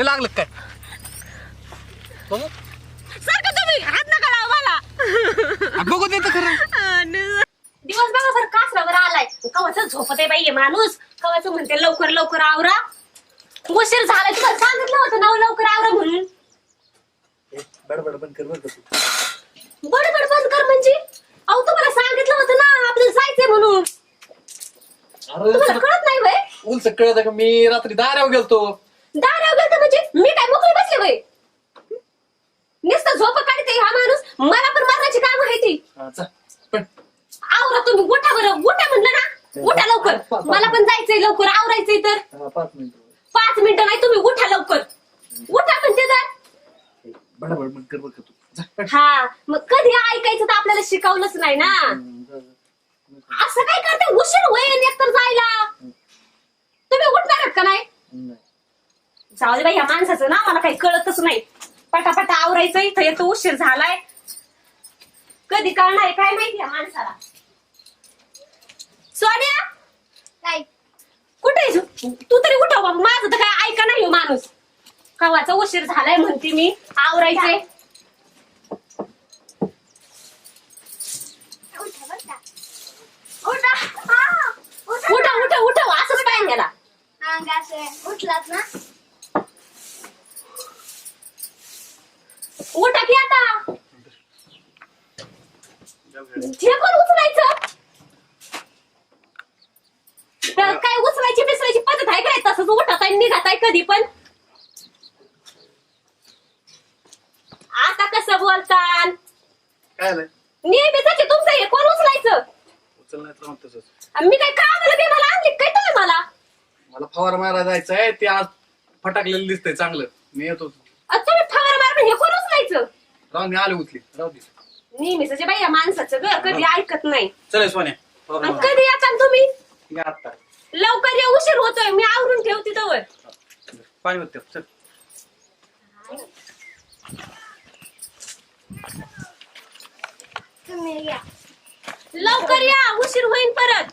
नाही लागलं काय? बघू. सारखं तुम्ही हात नका लावा मला. आ, बघू देत खरं. दिवस बघा बरं कासरावर आलाय. कवाच झोपत आहे बाई हे माणूस. कवाच म्हणते लवकर लवकर आवरा. उशीर झाला तुम्हाला सांगितलं होतं ना लवकर आवरा म्हणून. बडबड बंद कर बरं का तू. बडबड बंद कर म्हणजे? अहो तुम्हाला सांगितलं होतं ना आपल्याला जायचंय म्हणून. अरे तुम्हाला कळत नाही बाई. उलच कळत का? मी रात्री दारावर गेलतो दाराव गेलं म्हणजे मी काय मोकळी बसले बाई नुसतं झोप काढते हा माणूस मला पण मरणाची काय माहिती हा, पण आवरा तुम्ही उठा बरं. उठा म्हणलं ना. उठा लवकर. मला पण जायचंय लवकर. आवरायचंय तर. हा, पाच मिनिट. पाच मिनिटं नाही तुम्ही. उठा लवकर. उठा म्हणते तर बडबड बंद कर बरं का तू. जा. हा मग कधी ऐकायचं तर आपल्याला शिकवलंच नाही ना. हम्म, जा, जा. असं काय करते? उशीर होईल एकतर जायला. तुम्ही उठणार आहात का नाही? नाही. जाऊ दे बाई या माणसाचं ना मला काही कळतच नाही. पटापटा आवरायचंय इथं येतो उशीर झालाय. कधी कळणार आहे काय माहिती माणसाला? सोन्या? काय? कुठे तू? तरी उठव माझं तर काय ऐका नाही हो माणूस. कवाचा उशीर झालाय म्हणते मी आवरायचंय. उठा बरं का. उठा. हा उठा उठा उठा उठव असंच हा असं उठलात ना? उठा की आता. पण उचलायचं? तर काय उचलायची बिचलायची पद्धत आहे काय? तसंच उठत आहे निघत आहे कधी पण. आता कसं बोलताल काय आलंय नेहमीच आहे तुमचं हे. कोण उचलायचं? उचल नाही तर मग तसंच. आणि मी काय कामाला काय मला? आणली काय तुम्ही मला? मला फवार मारायला जायचं आहे ते आज फटाकलेलं दिसतंय चांगलं. मी येतो आणि तुम्ही फवार मारून हे कोण राहून मी आले उचली राहू दे. नेहमीच बाई या माणसाचं ग कधी ऐकत नाही. चल सोन्या आणि. कधी येता तुम्ही? या आत्ता. लवकर या उशीर होतोय. मी आवरून ठेवते तवर. पाणी होते चल. लवकर या उशीर होईन परत.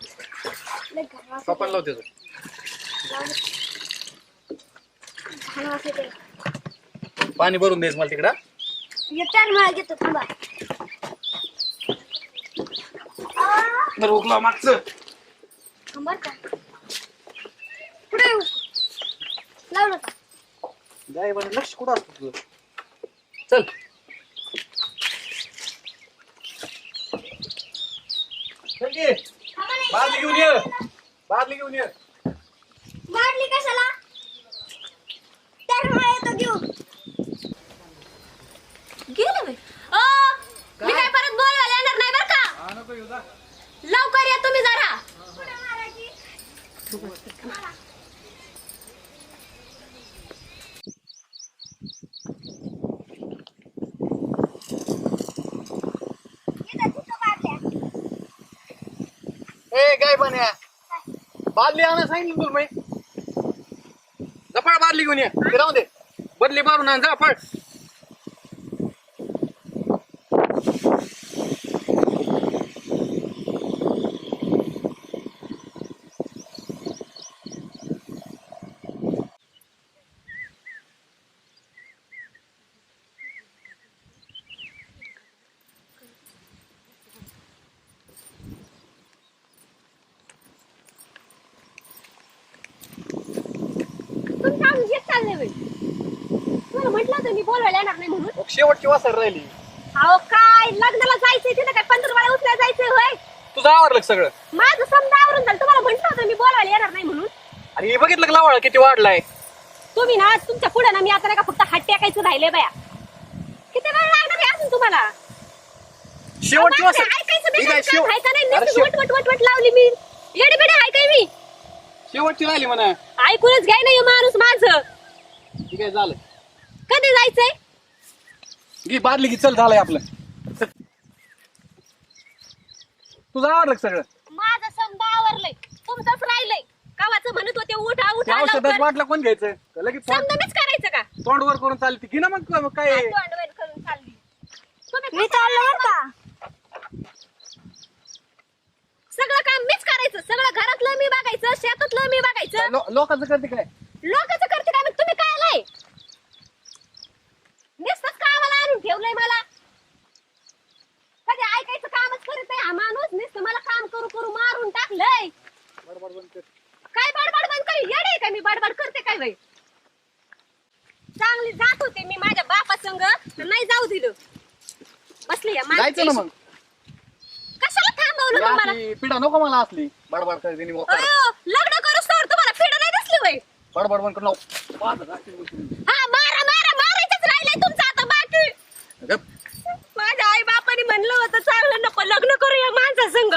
पाणी भरून द्यायचं मला तिकडं. घेतो थांबा उकला मागचं. थांबा का पुढे येऊ लावलं का गाय बरं लक्ष कुठं असतं तुझं? चल. चल की. बादली घेऊन ये. बादली घेऊन ये. वाढली कशाला? त्यामुळे येतो घेऊन. गेले बाई. अ, मी काय परत बोलवायला येणार नाही बर का? लवकर या तुम्ही जरा पुढे मारायची इथं तिथं मारल्या. ए गाय बन्या बादली आणा सांगितलं तुला मी जपाळ बादली घेऊन ये. ते राहू दे. बदली मारून आण जा तुमचं अजून हेच चाललंय बाई. तुम्हाला म्हटलं होतं मी बोलवायला येणार नाही म्हणून. मग शेवटची वासर राहिली. अहो काय? लग्नाला जायचंय तिथं काय? पंधरा वेळा उचलायला जायचंय होय? तुझं आवरलं का सगळं? माझं समजा आवरून झालं. तुम्हाला म्हटलं होतं मी बोलवायला येणार नाही म्हणून. आणि हे बघितलं का लावाळ किती वाढलाय? तुम्ही ना तुमच्यापुढे ना मी आता नाही का फक्त हात टेकायचं राहिले बाया. किती वेळ लागणार आहे अजून तुम्हाला? शेवटची वाजता ऐकायचं ठीक आहे, बेकार शेव- काय का नाही. अरे, नुसतं शेव- वट वट वट वट लावली मी. येडे बेडे हाय काय मी. शेवटची राहिली म्हणा. ऐकूनच घ्याय नाही माणूस माझं. ठीक आहे झालं. कधी जायचंय? घे बादली की चल झालंय आपलं. तुझं आवडलं का सगळं? माझं समजा आवरलंय. तुमचंच राहिलंय. कावाचं म्हणत होते उठा ते उठा औषधात लवकर. वाटलं कोण घ्यायचं? का लगेच तोंड- समजा मीच करायचं का? तोंड वर करून चालते की ना मग मग काय? काय तोंड वर करून चालली. तुम्ही मी चाललो बरं का सगळं काम मीच करायचं. सगळं घरातलं लो- लोकांचं करते काय? लोकांचं करते काय? मग तुम्ही काय आलाय? नुसतंच कामाला आणून ठेवलंय मला. कधी ऐकायचं कामच करत नाही हा माणूस. नुसतं मला काम करू करू मारून टाकलंय. बडबड बंद कर. काय बडबड बंद करी? येडे काय मी? बडबड करते काय बाई? चांगली जात होते मी माझ्या बापा संग तर नाही जाऊ दिलं. बसली या जायचं ना माणसाची. मग. कशाला थांबवलं मग मला असली पिढा नको मला असली. बडबड करते नि मोकार. अयो, लग्न करूस तर तुम्हाला फेड नाही दिसली बडबड बंद कर लाव. पाहत राहते. हा मारा मारा मारायचंच राहिलंय तुमचं आता बाकी. गप. माझ्या आई बापाने म्हणलं होतं चांगलं नको लग्न करूया माणसा संग.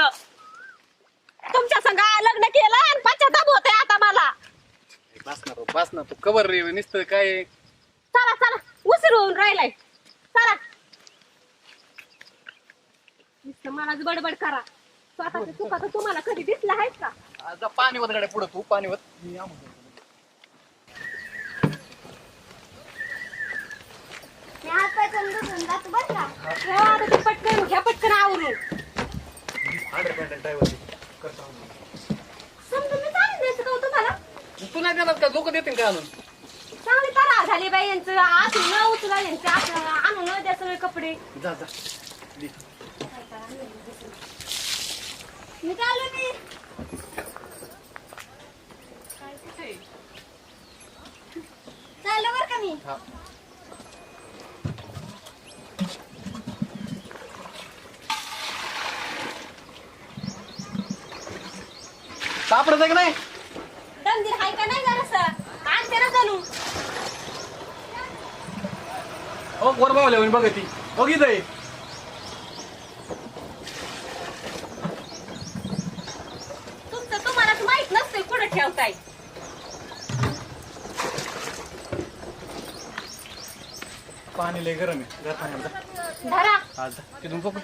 तुमच्या संग आ, लग्न केलं आणि पश्चाताप होतोय आता मला. बस ना भाऊ, बस ना. तू कवर रे नुसतं काय? चला चला. उशीर होऊन राहिलाय. चला. नुसतं मलाच बडबड करा. स्वतःच्या चुका तर तुम्हाला कधी दिसल्या आहेत का? आता पाणी वत गाड्या पुढं तू पाणी वत. मी या म्हणतो. मी हात पाय करून बसून जातो बरं का ठेवा आता ते पटकन घ्या पटकन आवरून समजा मी चालून द्यायचं का हो तुम्हाला? तू नाही देणार का? लोक देतील का आणून चांगली तरा झाली बाई यांचं. न उचला यांचे. असं आणून न द्या सगळे कपडे. जा जा. दे. मी चाललो मी. चाललो बरं का मी? हा. सापडत का नाही? दंदीर हाय का नाही जरासं आणते ना जणू हो वर बावल्या म्हणे बघ ती. बघ इथं आहे. तुमचं तुम्हालाच माहीत नसतंय कुठं ठेवताय. पाणी लय गरम आहे. धरा. हा, जा. तिथून बघू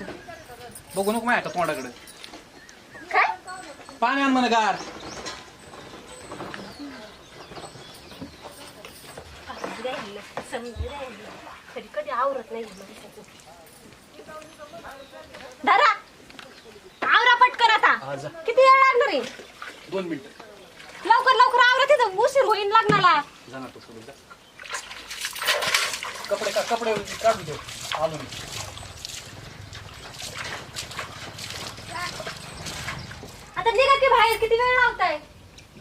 बघू नको माझ्या तोंडाकडे. पाणी आण म्हणा गार. कधी कधी आवरत नाही. धरा आवरा पटकन आता जा. किती वेळ लागणार आहे दोन मिनिटं लवकर लवकर आवरा तिथं उशीर होईल लग्नाला जाणार तू सोडून जा कपडे का कपडे काढून ठेव आलो मी आता निघा की बाहेर किती वेळ लावताय?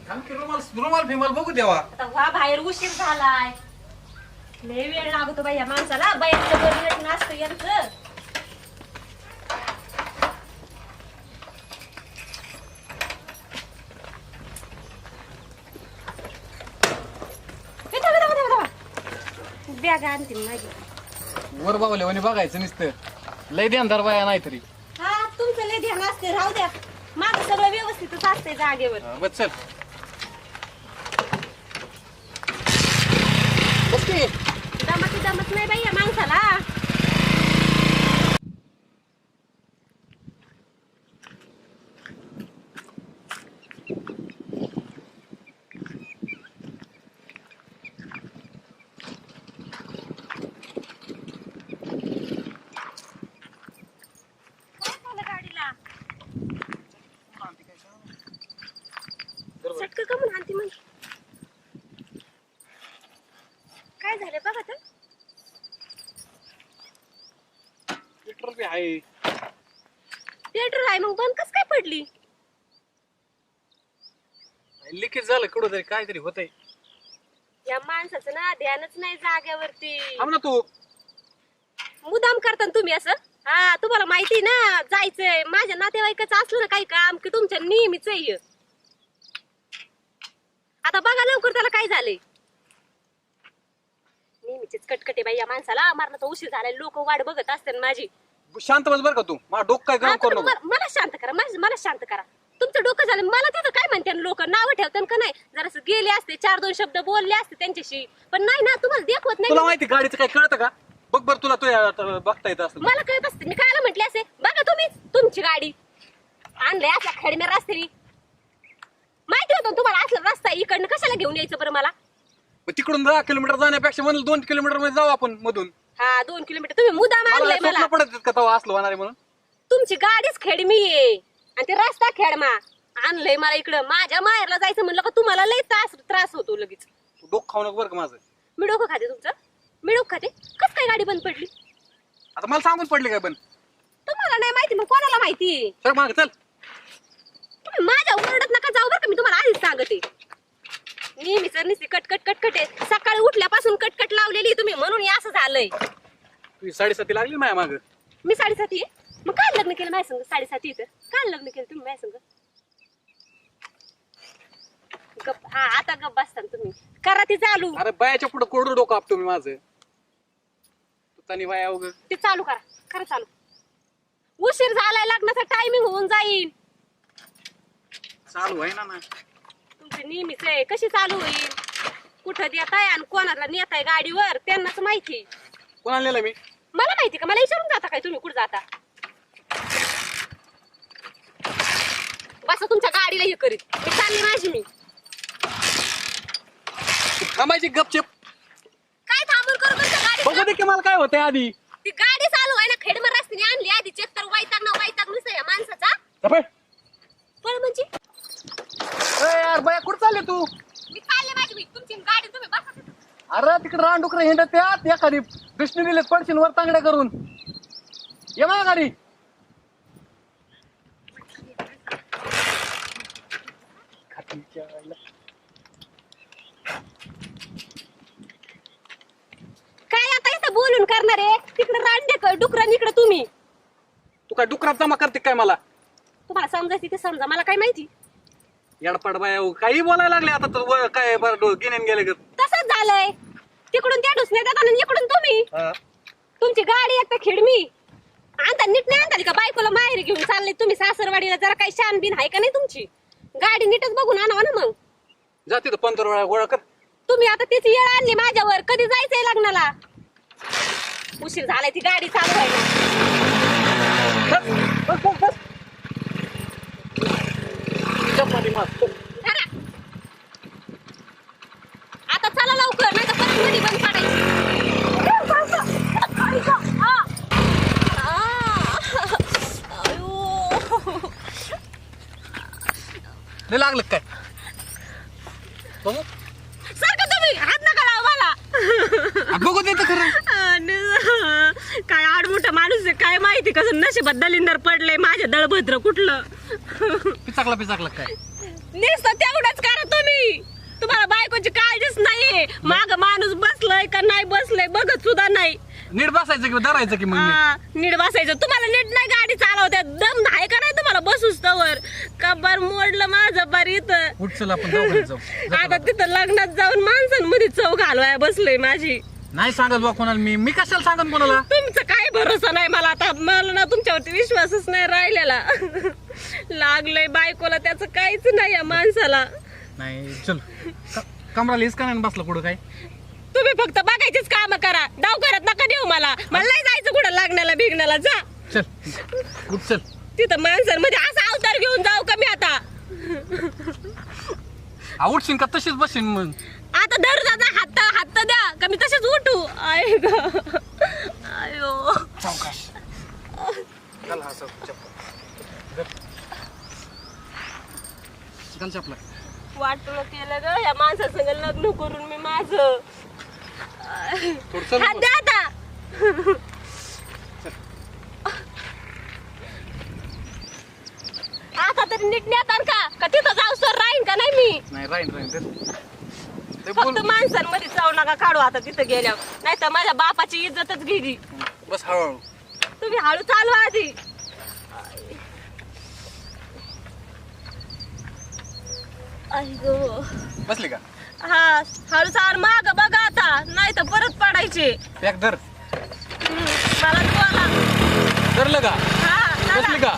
थांब की रुमाल रुमाल फिमाल बघू देवा. आता वा बाहेर उशीर झालाय. लय वेळ लागतो बाई या माणसाला. बाईचं बरं नसतं यांचं. बॅग आणते माझी. वर बघायचं नुसतं. लय ध्यानदार बाया नाही तरी हा तुमचं लय ध्यान असते राहू द्या. माझं सगळं व्यवस्थितच असतंय जागेवर. हा, बस चल बस की दमत दमत नाही बाई या माणसाला काय झालं गाडीला चटकं का म्हणून आणते म्हणजे काय झालं बघा तर पेट्रोल बी आहे. मग बंद कस काय पडली? लिकेज झालं कुठं तरी काहीतरी होतंय. या माणसाचं ना ध्यानच नाही जाग्यावरती थांब ना तू. मुदाम करता ना तुम्ही असं? हा तुम्हाला माहिती ना जायचंय. माझ्या नातेवाईकाचं असलं ना काही काम की तुमच्या नेहमीच आहे आता बघा लवकर त्याला काय झालंय. नेहमीचीच कटकटे बाई या माणसाला मरणाचा उशीर झालाय लोक वाट बघत असते ना माझी. शांत बस बरं का तू. मला डोकं काय हा, गरम करू तुम्ही नको. मला मला शांत करा माझं- मला शांत करा. तुमचं डोकं झालं मला तिथं काय म्हणते लोक? नाव ठेवतात का नाही? जरासं गेले असते चार दोन शब्द बोलले असते त्यांच्याशी. पण नाही ना तुम्हाला देखवत तुला नाही माहिती गाडीचं काय कळतं का? बघ बरं तुला तुझ्या बघता येत असतं मला कळत असते मी कायला म्हटले असे? बघा तुम्हीच तुमची गाडी. आणलंय असल्या खेडम्या रस्त्यानी. माहिती होतं ना तुम्हाला असला रस्ता आहे, इकडनं कशाला घेऊन यायचं बरं मला? मग तिकडून दहा किलोमीटर जाण्यापेक्षा म्हणलं दोन किलोमीटरमध्ये जाऊ आपण मधून. हा दोन किलोमीटर. तुम्ही आणलंय स्वप्न मला. पडत आहेत का तेव्हा असलं होणार आहे म्हणून? तुमची गाडीच खेडमी आहे. आणि ते रस्ता खेडमा आणलंय मला इकडं. माझ्या माहेरला जायचं म्हणलं का तुम्हाला लय त्रास त्रास होतो लगेच. तू डोकं खाऊ नको बरं का माझं? मी डोकं खाते तुमचं. मी डोकं खाते. कस काय गाडी बंद पडली? आता मला सांगून पडले काय पण तुम्हाला नाही माहिती मग कोणाला माहिती? सर माग चल. तुम्ही माझ्या ओरडत नका. जाऊ बरं का मी तुम्हाला नुसती कटकट कटकट आहे. सकाळी उठल्यापासून कटकट लावलेली तुम्ही म्हणून हे असं झालंय. तुझी साडेसाती लागली माझ्या माग? मी साडेसाती आहे? मग काय लग्न केलं माझ्या संग? साडेसाती इथं. काय लग्न केलं तुम्ही माझ्या संग? गप हा आता गप बसता ना तुम्ही. करा ती चालू. अरे बायाच्या पुढे कोरडं डोकं आपतो मी माझं. तू तनी बाया उग. ते चालू करा. करा चालू. उशीर झालाय लग्नाचा टायमिंग होऊन जाईल चालू आहे ना ना. तुमची नेहमीच आहे. कशी चालू होईल? कुठं देताय आणि कोणाला नेताय गाडीवर? त्यांनाच माहिती. कोणाला नेलं मी? मला माहिती का? मला विचारून जाता काय तुम्ही? कुठं जाता? बसा तुमच्या गाडीला हे करीत. मी चालली माझी मी. थांबायची गपचेप. काय थांबून करू तुमच्या बघू गाडी दे की मला काय होतंय आधी. ती गाडी चालू आहे ना खेडमर रस्त्याने आणली आधी. चेक तर वैताग ना वैताग नुसतं या माणसाचा. पण म्हणजे? ए यार बाया कुठं चालले तू? मी चालले माझी मी तुमची गाडी तुम्ही बसा तिथं. अरे तिकडे रान डुकर हिंडत त्यात एखादी कृष्ण दिले पडशील वर तांगड्या करून. ये माझ्या गाडी. काय आता इथं बोलून करणार? आहे तिकडे रांडे डुकरं इकडे तुम्ही. तू काय डुकरात जमा करते काय मला? तुम्हाला समजायची ते समजा मला काय माहिती? येडपाड बाया काही बोलायला लागले आता व- काय बरं गिन्यान गेले तसंच झालंय. तिकडून त्या डुसण्यात येतात आणि इकडून तुम्ही. तुमची गाडी एक तर खिडमी. आणता नीट नाही आणता का बायकोला माहेर घेऊन चालले तुम्ही सासरवाडीला? जरा काही शान बिन आहे का नाही तुमची? गाडी नीटच बघून आणावा ना मग. जाते तर पंधरा वेळा गोळा कर. तुम्ही आता तिची येळ आणली माझ्यावर. कधी जायचंय लग्नाला? उशीर झालाय ती गाडी चालू आहे ना बस, बस, बस, बस. चपाती मार. धरा. आता चला लवकर नाही तर परत मध्ये बंद पडायची आ. आ. अयो. लय लागलं काय बघू सारखं तुम्ही हात नका लावा मला आ, बघू दे तर खरं आणि आडमोठा माणूस आहे काय माहिती कसं नशिबात दलिंदर पडले माझे दळभद्र कुठलं? पिचाकला पिचाकला काय? नुसतं तेवढंच करा तुम्ही. तुम्हाला बायकोची काळजीच नाहीये. माग माणूस बसलाय का नाही बसलाय बघत सुद्धा नाही. नीट बसायचं की धरायचं की मग नीट? हा, नीट बसायचं. तुम्हाला नीट नाही गाडी चालवत्या दम आहे का नाही तुम्हाला बसूच तवर? कबर मोडलं माझं बार इथं. उठ चल आपण दवाखान्यात जाऊ. आता तिथं लग्नात जाऊन माणसांमध्ये चव घालवाय बसलोय माझी. नाही सांगत बा कोणाला मी. मी कशाला सांगत कोणाला? तुमचं काय भरोसा नाही मला. आता मला ना तुमच्यावरती विश्वासच नाही राहिलेला. लागलंय बायकोला त्याचं काहीच नाही या माणसाला. नाही चल. कमराला नाही बसला पुढं काय? तुम्ही फक्त बघायचीच काम करा. डाव करत नका देऊ मला. मला नाही जायचं कुठं लागण्याला बिगण्याला जा. चल. उठ चल. तिथं माणसांमध्ये असा अवतार घेऊन जाऊ का मी आता? आ, उठशील का? तशीच बसशील मग. आता धर दादा हात हात द्या. का मी तसेच उठू? आय ग. चल चपला? वाटलं केलं ग या माणसासंग लग्न करून मी माझं. थोडं चल हात द्या आता. आता तरी नीट नेतात का? का तिथं जाऊ सर राहीन का नाही मी? नाही राहीन राहीन. चल. ते बोल. फक्त माणसांमध्ये जाऊ नका काढू आता तिथं गेल्यावर. नाही तर माझ्या बापाची इज्जतच गेली. बस हळूहळू. तुम्ही हळू चालवा आधी आई गो बसली का? हा हळू चाल माग बघा आता. नाही तर परत पडायचे. पॅक धर. मला बोला धरलं का? हा. बसली का?